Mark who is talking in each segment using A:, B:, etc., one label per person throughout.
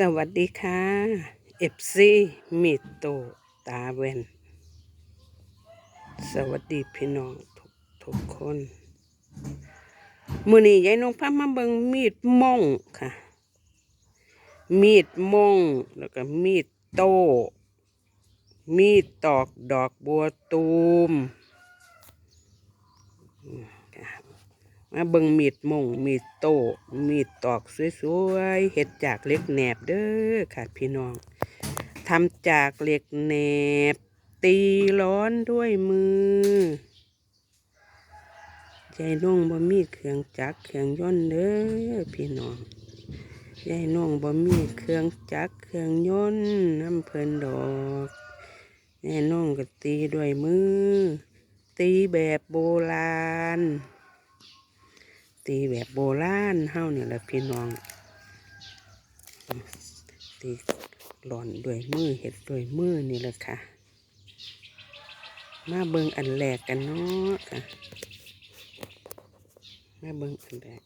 A: สวัสดีค่ะเอฟซีมิโตตาเวนสวัสดีพี่น้องทุกทุกคนมือนี้ยายน้องพามาเบิงมีดม่องค่ะ มีดม่องแล้วก็มีดโต้มีดตอกดอกบัวตูม มาเบิงมีดมงมีดโต้มีดตอกสวยๆเฮ็ดจากเล็กแหนบเด้อค่ะพี่น้องทำจากเหล็กแหนบ ตีร้อนด้วยมือยายน้องบ่มีเครื่องจักรเครื่องยนต์เด้อพี่น้องยายน้องบ่มีเครื่องจักรเครื่องยนต์น้ำเพลินดอกยายน้องก็ตีด้วยมือ ตีแบบโบราณ ตีแบบโบราณเฮาเนี่ยแหละพี่น้อง ตีหลอนด้วยมือเห็ดด้วยมือนี่แหละค่ะ มาเบิงอันแรกกันเนาะค่ะ มาเบิงอันแรก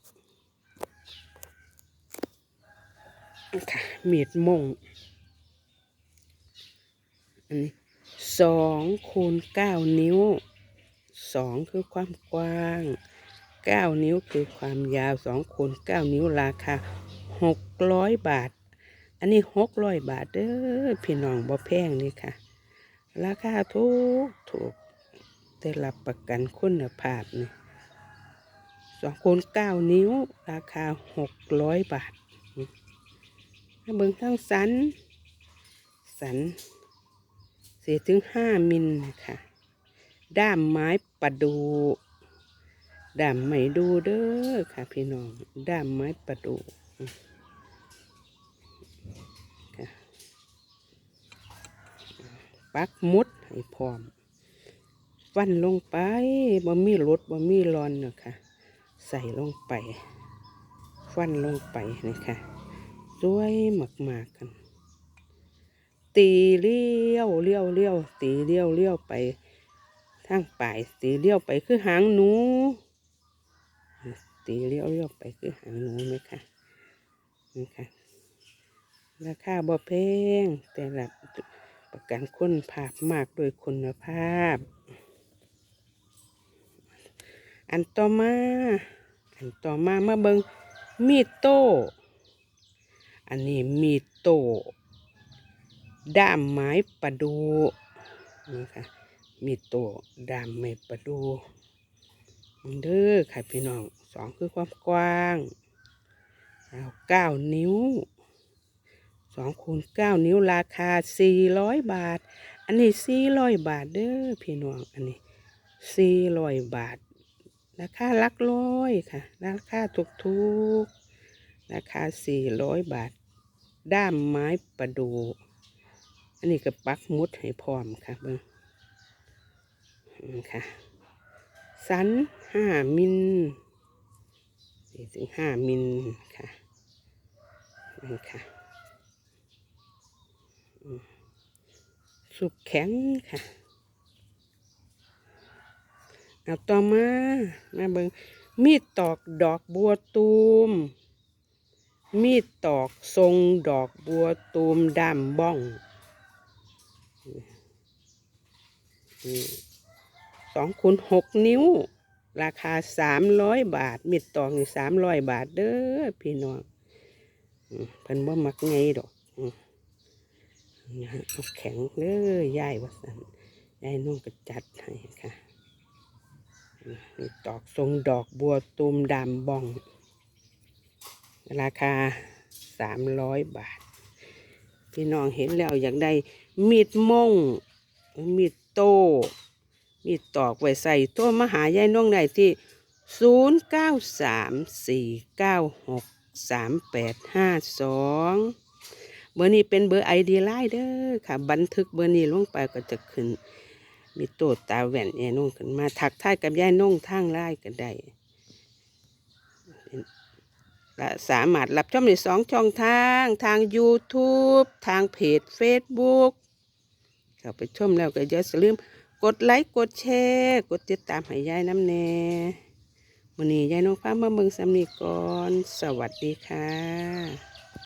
A: ค่ะเมีดมงอันนี้สองคูณเก้านิ้วสองคือความกว้าง เก้านิ้วคือความยาวสองคูณเก้านิ้วราคาหกร้อยบาท อันนี้หกร้อยบาทเด้อพี่น้องบ่แพงนี่ค่ะ ราคาถูกถูกได้รับประกันคุณภาพนี่สองคูณเก้านิ้ว ราคาหกร้อยบาทเบิ่งทั้งสัน สันสี่ถึงห้ามิลนะคะ ด้ามไม้ประดู ด้ามไม้ดูเด้อค่ะพี่น้องด้ามไม้ประดูค่ะปักมุดให้พร้อม ฟันลงไปบ่มีรถบ่มีรอนเนาะค่ะ ใส่ลงไป ฟันลงไปนะคะสวยมากๆกัน ตีเลี้ยวเลี้ยวเลี้ยวตีเลี้ยวเลี้ยวไปทางปลายตีเลี้ยวไปคือหางหนู ตีเลี้ยวเลี้ยวไปคือหางหนูไหมคะนี่ค่ะ ราคาบ่แพงแต่รับประกันคุณภาพมากโดยคุณภาพ อันต่อมา อันต่อมามาเบิงมีโต้อันนี้มีโต้ด้ามไม้ประดูนี่ค่ะมีโต้ด้ามไม้ประดูเด้อค่ะพี่น้อง สองคือความกว้างเก้านิ้วสองคูณเก้านิ้วราคาสี่ร้อยบาท อันนี้สี่ร้อยบาทเด้อพี่น้องอันนี้สี่ร้อยบาท ราคาลักร้อยค่ะ ราคาถูกทุกๆราคาสี่ร้อยบาท ด้ามไม้ประดู อันนี้ก็ปักมุดให้พร้อมค่ะเบิ้งนี่ค่ะ สันห้ามิล สี่ถึงห้ามิลค่ะนี่ค่ะสุกแข็งค่ะเอาต่อมามาเบิงมีดตอกดอกบัวตูม มีดตอกทรงดอกบัวตูมดำบ้องสองคูณหกนิ้ว ราคาสามร้อยบาทมีดตอกนี่สามร้อยบาทเด้อพี่น้องเพิ่นบ่มักไงดอกอืมนะฮะเอาแข็งเด้อยายว่าสันยายนุ่งก็จัดให้ค่ะนี่ดอกทรงดอกบัวตูมดำบอง ราคาสามร้อยบาท พี่น้องเห็นแล้วอยากได้มีดมงมีดโต มีตอกไว้ใส่ตัวมหายายน้องได้ที่ศูนย์เก้าสามสี่เบอร์นี้เป็นเบอร์ไอดีไลน์เด้อค่ะ บันทึกเบอร์นี้ลงไปก็จะขึ้น มีโตดตาแหวนยายนุ่งขึ้นมาทักทายกับยายนุ่งทางไล่ก็ได้ละสามารถรับชมในสองช่องทาง ทาง YouTube ทางเพจ Facebook เข้าไปชมแล้วก็อย่าลืม กดไลค์กดแชร์กดติดตามให้ยายน้ำแน่วันนี้ยายน้องฟ้ามาเบิ่งสำนีก่อน สวัสดีค่ะ